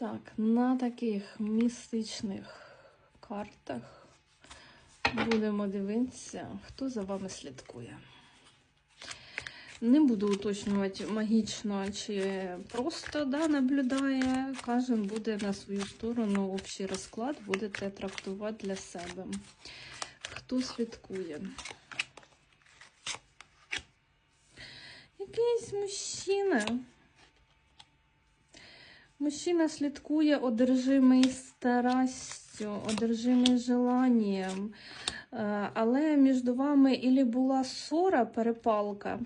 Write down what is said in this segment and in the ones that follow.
Так, на таких містичних картах будемо дивитися, хто за вами слідкує. Не буду уточнювати магічно чи просто да, наблюдає. Кожен буде на свою сторону общий розклад, будете трактувати для себе. Хто слідкує? Якийсь мужчина. Мужчина слідкує одержимий старастю, одержимий желанням. Е, Але між вами ілі була ссора, перепалка,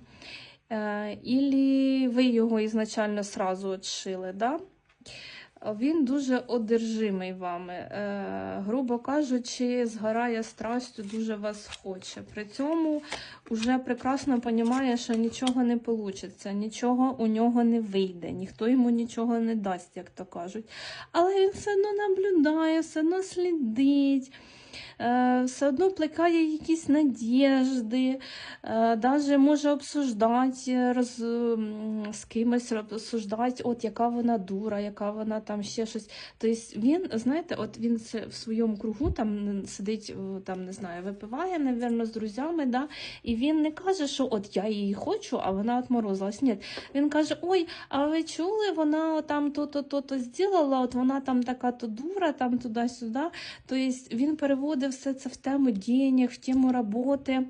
е, ілі ви його ізначально сразу отшили. Да? Він дуже одержимий вами. Е, грубо кажучи, згорає страстю, дуже вас хоче. При цьому вже прекрасно розуміє, що нічого не вийде, нічого у нього не вийде, ніхто йому нічого не дасть, як то кажуть. Але він все одно наблюдає, все одно слідить. Е, Все одно плекає якісь надіжди, навіть може обсуждати роз, з кимось, обсуждати, от яка вона дура, яка вона там ще щось. Тобто він, знаєте, от він в своєму кругу там сидить, там, не знаю, випиває, напевно, з друзями, да? і він не каже, що от я її хочу, а вона отморозилась. Ні, він каже: Ой, а ви чули, вона там то-то, то-то зробила, от вона там така то дура, там туди-сюди. Тобто він переводив все це в тему денег, в тему роботи.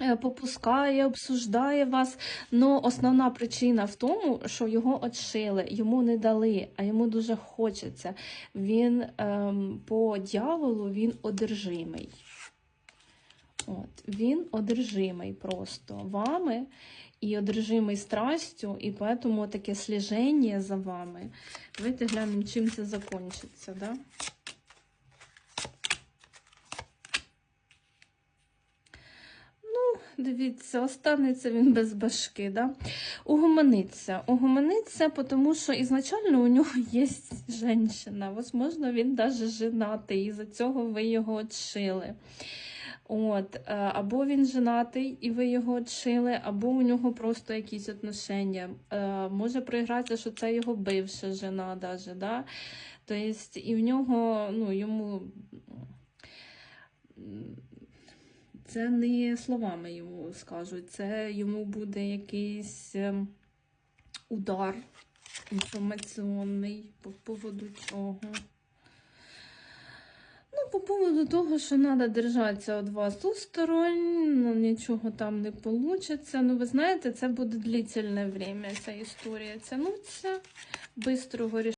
е, Попускає, обсуждає вас. Но основна причина в тому, що його отшили, йому не дали, а йому дуже хочеться. Він ем, по дьяволу він одержимий. От, він одержимий просто вами і одержимий страстю, і тому таке сліження за вами. Давайте глянемо, чим це закінчиться. Да? Ну, дивіться, останеться він без башки. Да? Угомониться. Угомониться, тому що ізначально у нього є жінка. Возможно, він навіть женатий, і за цього ви його отшили. От, е, або він женатий, і ви його отшили, або у нього просто якісь отношення. Е, Може проігратися, що це його бивша жена, даже, да? Тобто, і в нього, ну, йому. Це не словами йому скажуть, це йому буде якийсь ем, удар інформаційний по поводу чого. Ну, по поводу того, що треба держатися від вас усторонь, ну, нічого там не вийде. Ну, ви знаєте, це буде длительне время, ця історія тягнуться, бистрого